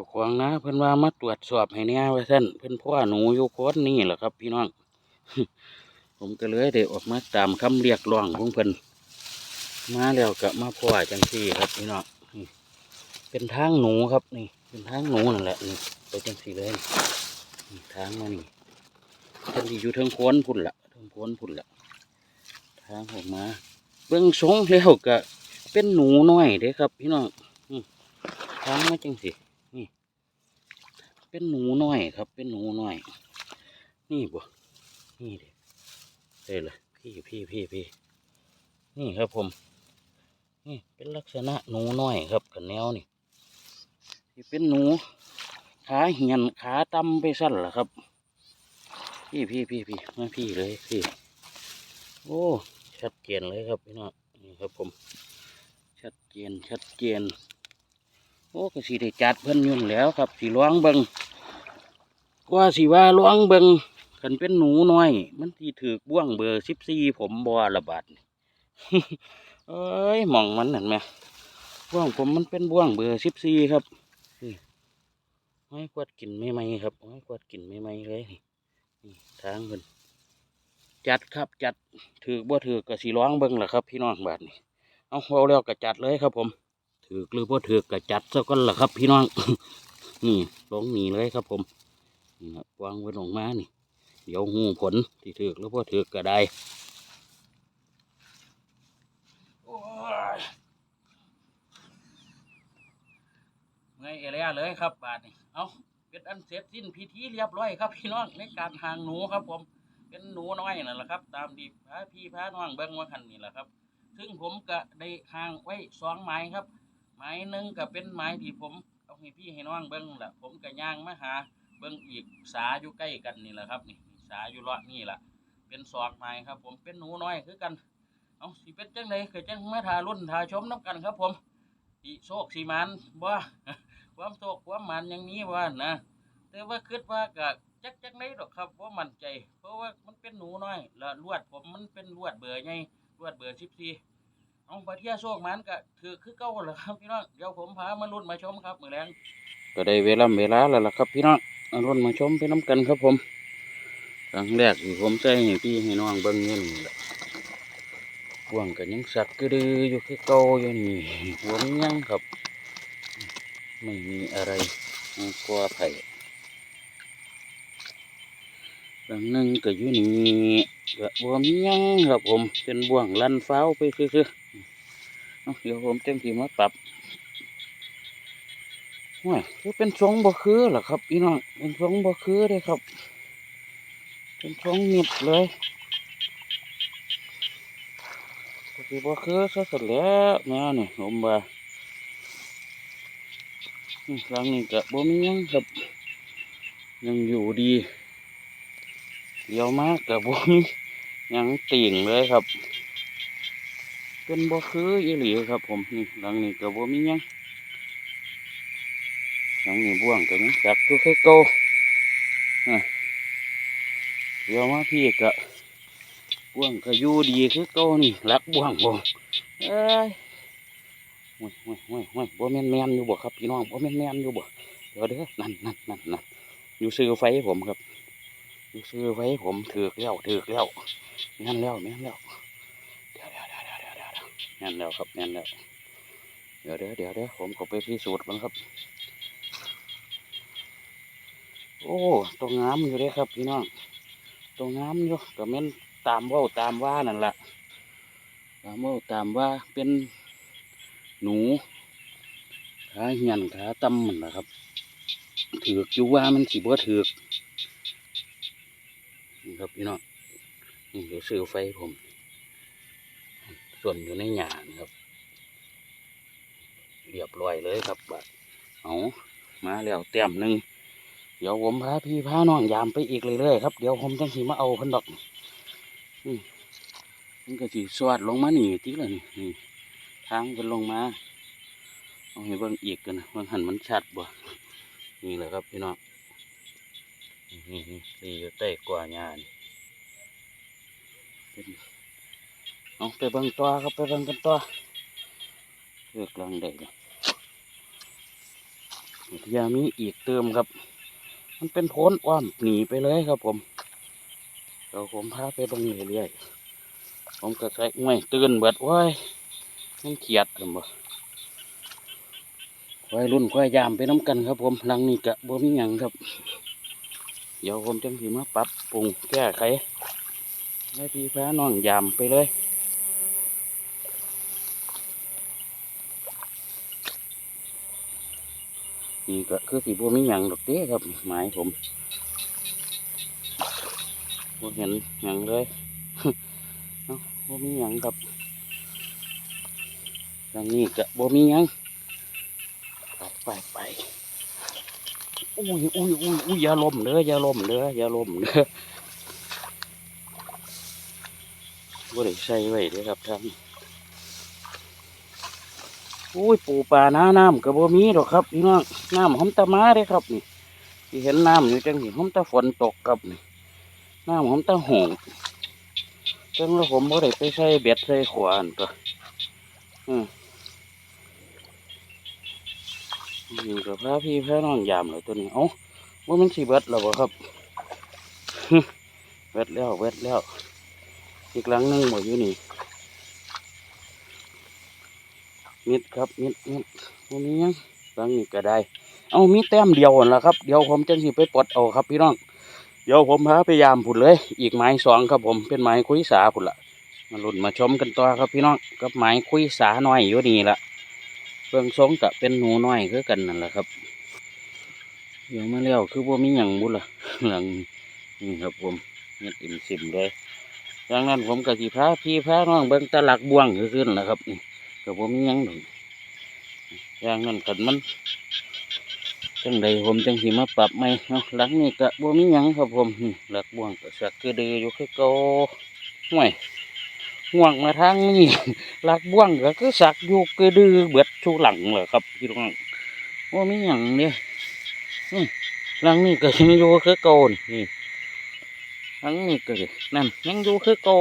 จ้าของนะเพิ่นว่ามาตรวจสอบให้แน่ว่าซั่นเพิ่นพ่อหนูอยู่โพสต์นี่แหละครับ พี่น้อง ผมก็เลยได้ออกมาตามคำเรียกร้องของเพิ่นมาแล้วก็มาพ่อจังซี่ครับพี่น้องเป็นทางหนูครับนี่ เป็นทางหนูนั่นแหละนี่ไปจังซี่เลยทางมานี่เพิ่นอยู่เทิงโคนพุ่นละเทิงโคนพุ่นละทางออกมา เบิ่งทรงแล้วก็เป็นหนูน้อยเด้ครับ พี่น้องทางมาจังสี่ เป็นหนูน้อยครับ เป็นหนูน้อย นี่บ่นี่เด้เด้เลยพี่พี่พี่พี่นี่ครับผม นี่เป็นลักษณะหนูน้อยครับกับแนวนี่ที่เป็นหนู ขาเหียนขาต่ำไปสั้นล่ะครับ พี่พี่พี่พี่มาพี่เลยพี่ โอ้ชัดเจนเลยครับพี่น้องนี่ครับผม ชัดเจนชัดเจนโอ้ก็สิได้จัดเพิ่นยุ่นแล้วครับสิล้วงเบิง กว่าสิว่าล้วงเบิงคันเป็นหนูน้อย มันที่ถือบ่วงเบอร์สิบสี่ผมบ่ระบาดเอ้ยมองมันเห็นไหมบ่วงผมมันเป็นบ่วงเบอร์สิบสี่ครับนี่ห้ยกวดกินไม่ไหมครับห้อยกวดกินไม่ไหมเลยนี่ทางเพิ่นจัดครับจัดถือบ่ถือก็สิร้องเบิ่งแหละครับ พี่น้องบาดนี้เอาเอาแล้วก็จัดเลยครับ ผม ถือหรือบ่ถือก็จัดซะก่อนล่ะครับ พี่น้องนี่ลงหนีเลยครับผม วางไว้ลงมานี่ เดี๋ยวหูผลที่ถือหรือบ่ถือก็ได้โอ้ยเมื่อยเอเลียเลยครับบาดนี้เอาเป็นอันเสร็จสิ้นพิธีเรียบร้อยครับพี่น้องในการหางหนูครับ ผม เป็นหนูน้อยนั่นแหละครับ ตามที่พาพี่พาน้องเบิ้งว่าคันนี่แหละครับ ซึ่งผมก็ได้หางไว้สองไม้ครับ ไม้หนึ่งก็เป็นไม้ที่ผมเอาให้พี่ให้น้องเบิ้งแหละผมก็ย่างมาหา เบิ้องอีกสาอยู่ใกล้กันนี่แหละครับ นี่สาอยู่เลาะนี่แหละเป็นสองไม้ครับ ผมเป็นหนูน้อยคือกันเอาสิเป็นจังไดเคยจังมาทารุ่นทาชมน้ำกันครับ ผมสีโชคสีมันบ่ความโชคความมันอยังมีว่านะแต่ว่าคิดว่าก็จักจักไดดอกครับว่ามั่นใจ เพราะว่ามันเป็นหนูน้อยแล้วลวดผมมันเป็นลวดเบอร์ใหญ่ลวดเบอร์สิบสี่เอาไปเที่ยวโชคมันก็ถือคือเก่าแหละครับพี่น้องเดี๋ยวผมพามาลุ้นมาชมครับมือแรงก็ได้เวลาเวลาแล้วล่ะครับพี่น้อง มาลุ้นมาชมไปน้ำกันครับผมครั้งแรกที่ผมใส่ให้พี่ให้น้องเบิ้งอยู่นี่แหละห่วงกันยังสักก็ดืออยู่คือเก่าอยู่นี่หวมันยังครับ ไม่มีอะไรกลัวไผ่ดังหนึงก็อยู่นี่ก็บวมยังครับผมเป็นบ่วงลันฟ้าวไปคือๆเอาเดี๋ยวผมเต็มที่มาปรับ ห่วยคือเป็นทรงบ่คือเหรอครับพี่น้องเป็นทรงบ่คือเลยครับ เป็นทรงมิดเลยคือบ่คือซะสุดแล้วแนวนี่ผมว่าหลังนี้ก็บ่มียังครับ ยังอยู่ดีเดี๋ยวมากกับบ่มียังติ่งเลยครับ เป็นบ่คืออีหลีครับ ผมนี่หลังนี้ก็บ่มียัง หลังนี้บ่วงก็ยังจักคือคือเก่าอะเดี๋ยวมาพี่ก็บ่วงก็อยู่ดีคือเก่านี่รักบ่วงบ่เอ้ยโอ้ยโอ้ยโอ้ยโอ้ยบ่แม่นแม่นอยู่บ่ครับพี่น้องบ่แม่นแม่นอยู่บ่เดี๋ยวเด้อนั่นนั่นนั่นนั่นอยู่ซื้อไฟผมครับอยู่ซื้อไฟผมถือแล้วถือแล้วแม่นแล้วแม่นแล้วเดี๋ยวเดี๋ยวเดี๋ยวเดี๋ยวเดี๋ยวแม่นแล้วครับแน่นแล้วเดี๋ยวเดี๋ยวเดี๋ยวเดี๋ยวผมขอไปพิสูจน์มันครับ โอ้ตัวงามอยู่เลยครับพี่น้องตัวงามอยู่ก็แม่นตามว่าตามว่านั่นแหละตามว่าตามว่าเป็นหนูขาเหียนขาต่ำมันนะครับถือกอยู่ว่ามันสีบ่ถือกนะครับพี่น้องนี่เดี๋ยวซื้อไฟผม ส่วนอยู่ในหยานะครับเรียบร้อยเลยครับบัดเอามาแล้วเต็มหนึ่ง เดี๋ยวผมพาพี่พาน้องยามไปอีกเรื่อยๆครับ เดี๋ยวผมจังสีมาเอาพันดอกอืมมันก็สีสวัดลงมาหนีทีละนี่นี่ทางกันลงมาเอาให้เบิ่งอีกกันนะมันหันมันชัดบ่นี่แหละครับพี่น้องนี่นี่นี่อยู่ใต้กว่าหญ้านี่เอาไปเบิ่งตัวครับไปเบิ่งกันตัวเลือกลังได้เลยยามีอีกเติมครับ มันเป็นโพ้นอ้อมหนีไปเลยครับผมเดี๋ยวผมพาไปบังเรื่อยๆผมก็ใส่ง่วยตื่นเบิดว้ยมันเขียดกันบ่ควายรุ่นควายยามไปน้ำกันครับ ผมหลังนี้กะบ่มีหยังครับ เดี๋ยวผมจังสิมาปรับปรุงแก้ไขให้พี่แพาน้องยามไปเลย นี่ก็คือสีบัวมีหยังดอกเต้ครับหมายผมบัเห็นหยังเลยเอ้าบัมีหยังครับทางนี้ก็บัมีหยังไปไปไปอุ้ยอุ้ยอุ้ยอุ้ยอย่าล้มเด้ออย่าล้มเด้ออย่าล้มเด้อบ่ได้ใส่ไว้เด้อครับท่าน อุ้ยปูปลาน้าน้ำก็บ่มีดอกครับพี่น้องน้ำหอมตะมาเด้ครับนี่ที่เห็นน้ำอยู่จังสิหอมตะฝนตกครับนี่น้ำหอมตะหงจังแล้วผมบ่ได้ไปใส่เบ็ดใส่ขวานก็อืมอยู่กับพระพี่พระน้องยามเลยตัวนี้เอ้าว่ามันสิเบ็ดแล้วบ่ครับเบ็ดแล้วเบ็ดแล้วอีกหลังหนึงบ่อยู่นี่ มิดครับมิดมิดตรงนี้ยังบางนี่ก็ได้ เอามีแต้มเดียวนั่นละครับเดี๋ยวผมจังสิไปปลดเอาครับพี่น้องเดี๋ยวผมพาพยายามผุดเลย อีกไม้สองครับผมเป็นไม้คุยสาผุดละมาหลุดมาชมกันต่อครับพี่น้องกับไม้คุยสาหน่อยอยู่นี่ละเบื้องทรงกะเป็นหนูน้อยคือกันนั่นแหละครับเดี๋ยวมาแล้วคือว่ามีหยังบุละหลังนี่ครับผมเงียบอิ่มซิมเลยดังนั้นผมกับสีพาพี่พาน้องเบิ้งตะลักบ่วงขึ้นแหละครับนี่ กบ่มีหยังดอกอย่างนั้นขันมันจังใดผมจังสิมาปรับไหมเนาะหลังนี้ก็บ่มีหยังครับผมหลักบ่วงก็สักคือดืออยู่คือเก่าห่วยห่วงมาทางนี้หลักบ่วงก็คือสักอยู่คือดือเบิดชูหลังเลยครับพี่น้องบ่มีหยังเนี่ยหลังนี้ก็ยังอยู่คือเก่านี่หลังนี้ก็นั่นยังอยู่คือเก่า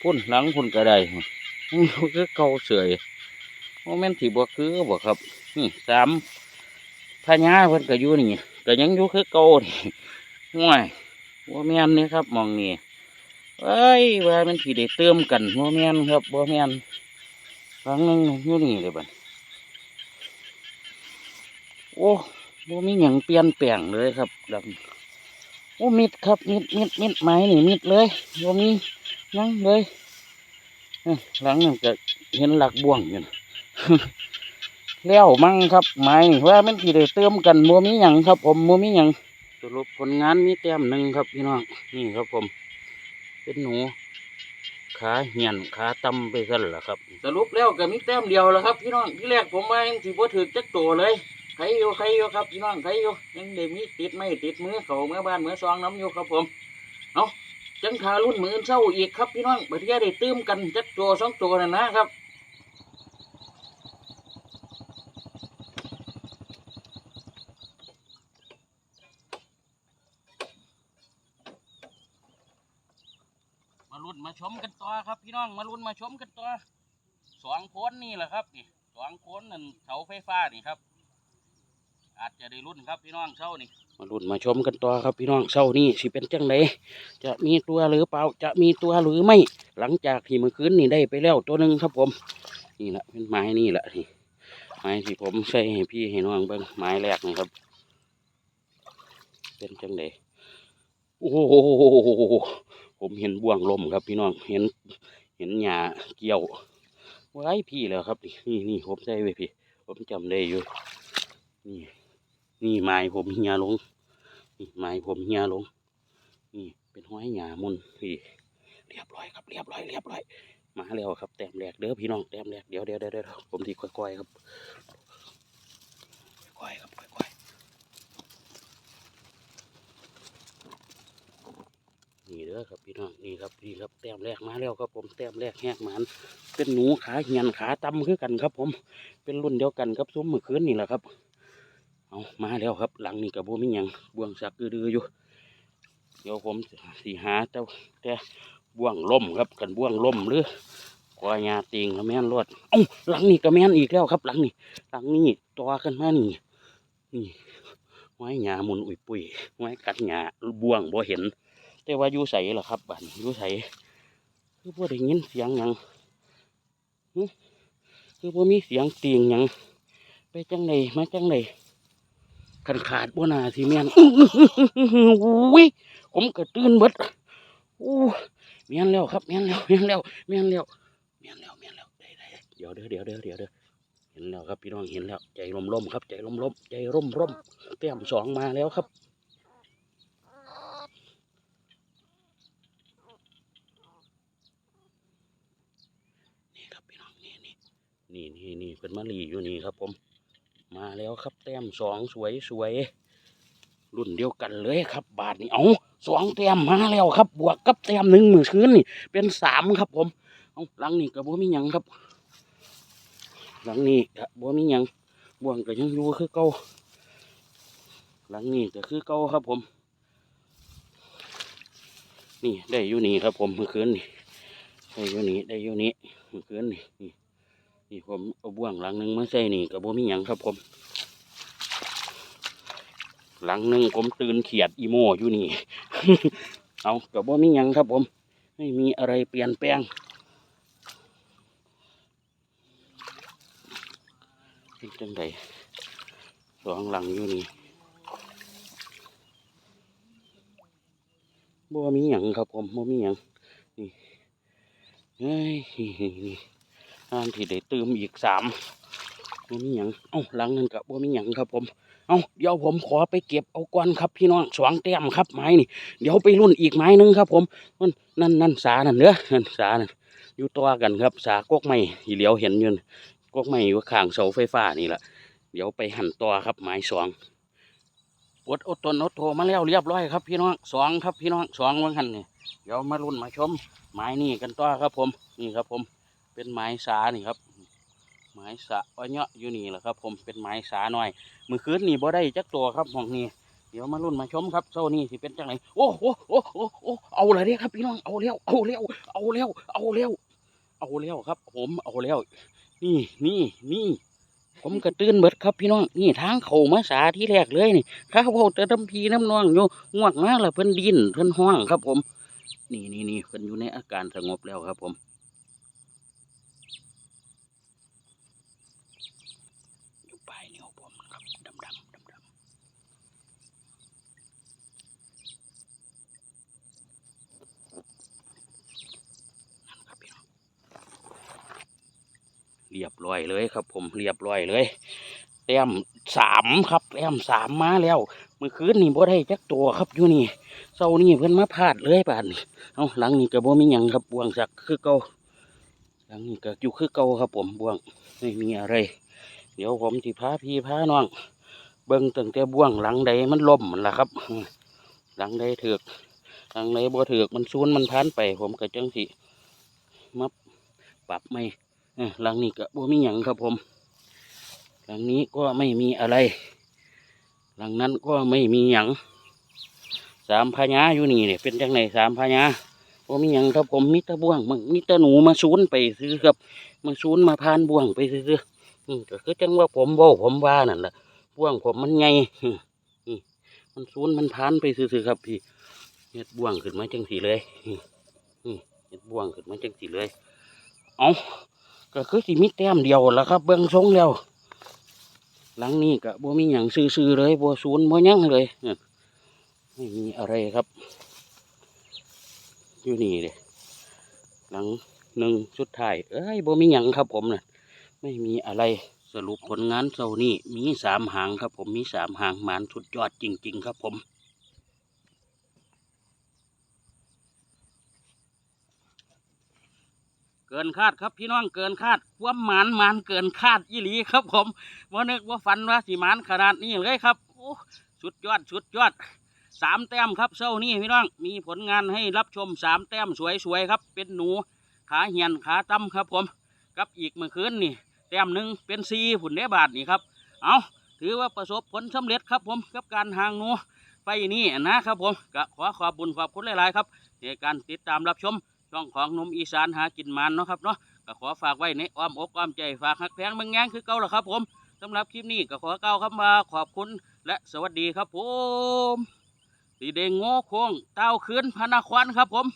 พุ่นหลังพุ่นก็ได้ยังอยู่ คือเก่าเฉยโมเมนต์ที่บ่คือบ่ครับ นี่สามพญาเพิ่นก็อยู่นี่ก็ยังอยู่คือเก่านี่ห่วยบ่แม่นนี่ครับมองนี่เอ้ยว่ามันสิได้เติมกันบ่แม่นครับบ่แม่นครั้งหนึงอยู่นี่เลยบัดโอ้บ่มีหยังเปลี่ยนแปลงเลยครับดำโอ้มิดครับมิดมิดมิดไม้นี่มิดเลยบ่มียังเลย หลังนั่นก็เห็นหลักบ่วงอยู่นะแล้วมั่งครับไม้นี่ว่ามันที่ได้เติมกันมัมีหยังครับ ผมมัมีหยังสรุปผลงานมีแต้มหนึ่งครับพี่น้องนี่ครับผม เป็นหนู ขาเหียนขาตำไปสั่นละครับ สรุปแล้วก็มีแต้มเดียวแล้วครับ พี่น้องที่แรกผมว่ายังสิบ่ถือจักตัวเลยใครอยู่ใครอยู่ครับพี่น้องใครอยู่ยังได้มีติดไม่ติดมือเขาเมื่อบ้านเมื่อซองน้ำอยู่ครับผมเอา จังขารุ่นมือนเศร้าอีกครับพี่น้องบัดเทียได้เติมกันจักตัวสองตัวนั่นะครับมาลุ้นมาชมกันต่อครับพี่น้องมาลุ้นมาชมกันต่อสองโคนนี่แหละครับนี่สองโคนนั่นเสาไฟฟ้านี่ครับ อาจจะได้รุ่นครับพี่น้องเช้านี่ มาลุ้นมาชมกันต่อครับพี่น้องเช้านี่สิเป็นจังไดจะมีตัวหรือเปล่าจะมีตัวหรือไม่ หลังจากที่เมื่อคืนนี่ได้ไปแล้วตัวหนึ่งครับผม นี่แหละเป็นไม้นี่แหละนี่ไม้ที่ผมใส่ให้พี่ให้น้องเบิ้งไม้แรกนี่ครับ เป็นจังไดโอ้โหผมเห็นบ่วงลมครับพี่น้องเห็นเห็นหญ้าเกี่ยวไว้พี่แล้วครับ นี่นี่ผมใส่ไว้พี่ ผมจำได้อยู่นี่ นี่ไม้ผมเหียลงนี่ไม้ผมเหียลง นี่เป็นห้อยหญ้ามุนพี่เรียบร้อยครับเรียบร้อยเรียบร้อยมาแล้วครับแต้มแรกเด้อพี่น้องแต้มแรกเดี๋ยวเดี๋ยวเดี๋ยวเดียวผมทีค่อยๆครับค่อยๆครับค่อยๆนี่เด้อครับพี่น้องนี่ครับนี่ครับแต้มแรกมาแล้วครับ ผมแต้มแรกแหกหมันเป็นหนูขาเหียนขาตำคือกันครับ ผมเป็นรุ่นเดียวกันครับซุ้มมือคืนนี่แหละครับ เอามาแล้วครับ หลังนี่กับบัวมิยังบ่วงสักดื้อๆอยู่ เดี๋ยวผมสีหาเจ้าแต่บ่วงล่มครับกันบ่วงล่มหรือกว่าหญ้าติงก็แม่นรวดเอ้าหลังนี้ก็แม่นอีกแล้วครับ หลังนี้หลังนี้ต่อกันมานี่นี่ไว้หญ้าหมุนอุ้ยปุยไว้กัดหญ้าบ่วงบ่เห็น แต่ว่าอยู่ใสล่ะครับบ้านอยู่ใสคือบ่ได้ยินเสียงหยังคือบ่มีเสียงตีงหยังไปจังไดมาจังได ขันขาดบ่นาสิแม่นอุ้ยผมก็ตื่นเบิดอู้แม่นแล้วครับแม่นแล้วแม่นแล้วแม่นแล้วแม่นแล้วแม่นแล้วได้ได้เดี๋ยวเด้อเดี๋ยวเด้อเดี๋ยวเด้อเห็นแล้วครับพี่น้องเห็นแล้ว ใจร่มๆครับ ใจร่มๆใจร่มร่มๆแต้ยมสองมาแล้วครับนี่ครับพี่น้องนี่นี่นี่นี่นี่เป็นมะลีอยู่นี่ครับผม มาแล้วครับแต้มสองสวยสวยรุ่นเดียวกันเลยครับ บาทนี่เอาสองแต้มมาแล้วครับ บวกกับแต้มหนึ่งหมือคืนนี่ เป็นสามครับ ผมเอาหลังนี่กับบัวมีหยังครับ หลังนี่กับบัวมีหยังบวงก็ยังอยู่คือเก่าหลังนี่ก็คือเก่าครับผม นี่ได้อยู่นี่ครับผมเมื่อคืนนี่ได้อยู่นี่ได้อยู่นี่เมื่อคืนนี่ นี่ผมเอาบ่วงหลังหนึ่งมาใส่นี่กับบัวมีหยังครับผม หลังหนึ่งผมตื่นเขียดอีโมอยู่นี่ เอากับว่มีหยังครับผม ไม่มีอะไรเปลี่ยนแปลงเป็นจังใดสองหลังอยู่นี่บ่มีหยังครับผมบ่มีหยังนี่เฮ้ยนี่ อ่านที่ได้เติมอีกสามบ่มีหยังเอ้าหลังนั้นกับบ่มีหยังครับ ผม เอาเดี๋ยวผมขอไปเก็บเอาก่อนครับพี่น้องสองแต้มครับไม้นี่ เดี๋ยวไปรุ่นอีกไม้นึงครับ ผมนั่นนั่นนั่นสานั่นเด้อนั่นสานั่นอยู่ตัวกันครับ สากกไม้ที่เหลียวเห็นอยืนกกไม้อยู่ข้างเสาไฟฟ้านี่แหละเดี๋ยวไปหั่นตัวครับไม้สองอดอดตนอดโทมาแล้วเรียบร้อยครับพี่น้องสองครับพี่น้องสองวันหันนี่เดี๋ยวมารุ่นมาชมไม้นี่กันต่อครับผมนี่ครับผม เป็นไม้สานี่ครับ ไม้สะอ้อยเนาะอยู่นี่แหละครับ ผมเป็นไม้สาหน่อย มือคืนนี่บ่ได้จักตัวครับมองนี้เดี๋ยวมารุ่นมาชมครับเช้านี้สิเป็นจังไหนโอ้โหโอ้โหโอ้เอาเลยเด้ครับพี่น้องเอาแล้วเอาแล้วเอาแล้วเอาแล้วเอาแล้วครับ ผมเอาแล้ว นี่นี่นี่ผมกระตื้นเบิดครับพี่น้องนี่ทางเขามาสาที่แรกเลยนี่ข้าวโพดแต่น้ำพีน้ำนองอยู่ง่วงมาแล้วเพิ่นดินเพิ่นห้องครับ ผม นี่นี่นี่เพิ่นอยู่ในอาการสงบแล้วครับ ผมอยู่ปลายนิ้วผมครับดำดำดำดำ ครับพี่น้อง เรียบร้อยเลยครับ ผมเรียบร้อยเลยแต้มสามครับแต้มสามมาแล้วเมื่อคืนนี่บ่ได้จักตัวครับอยู่นี่เช้านี่เพิ่นมาพลาดเลยป่านนี้เอาหลังนี่ก็บ่มีหยังครับบวงสักคือเก่าหลังนี่ก็อยู่คือเก่าครับ ผมบวงไม่มีอะไร เดี๋ยวผมสิพาพี่พาน้อง เบิ่งตั้งแต่บวงหลังใดมันล่มมันละครับ หลังใดเถือกหลังใดบ่เถือกมันซูนมันพันไป ผมก็จังสิมาปรับไม่ หลังนี้ก็บ่มีหยังครับผม หลังนี้ก็ไม่มีอะไร หลังนั้นก็ไม่มีหยังสามพญาอยู่นี่เนี่ยเป็นจังไหนสามพญาบ่มีหยังครับผมมิตรบ่วงมึงมิตรหนูมาซูนไปซื้อครับ มาซูนมาพานบ่วงไปซื้ออืมก็คือจังว่าผมว้าผมว่านั่นแหละบ่วงผมมันใหญ่อืมนี่มันซูนมันพานไปซื้อครับพี่เฮ็ดบ่วงขึ้นมาจังสีเลยเฮ็ดบ่วงขึ้นมาจังสีเลย เอา ก็คือสิมีแต้มเดียวและครับ เบื้องทรงแล้ว หลังนี้ก็บ่มีหยังซื่อๆเลยบ่ศูนย์บ่ยังเลยไม่มีอะไรครับ อยู่นี่เลยหลังหนึ่งสุดท้ายเอ้ยบ่มีหยังครับผมน่ะไม่มีอะไรสรุปผลงานเช้านี้มีสามหางครับผมมีสามหางหมานสุดยอดจริง ๆ ครับผม เกินคาดครับพี่น้องเกินคาดความหมานหมานเกินคาดยี่หลีครับผมว่านึกว่าฝันว่าสิหมานขนาดนี้เลยครับโอ้สุดยอดสุดยอดสามแต้มครับเช้านี้พี่น้องมีผลงานให้รับชมสามแต้มสวยๆครับ เป็นหนูขาเหียนขาตั้มครับผมกับอีกเมื่อคืนนี่แต้มหนึ่งเป็นซีผุนเดบาทนี่ครับเอาถือว่าประสบผลสำเร็จครับผมกับการหางหนูไปนี่นะครับผมก็ขอขอบบุญขอบคุณหลายๆครับในการติดตามรับชม ช่องของนมอีสานหากินมันเนาะครับเนาะก็ขอฝากไว้ในอ้อมอกอ้อมใจฝากหักแพงเมืองแงงคือเก่าละครับผมสำหรับคลิปนี้ก็ขอเก่าครับมาขอบคุณและสวัสดีครับผมตีเดงโง่โค้งเต้าคืนพนาควันครับผม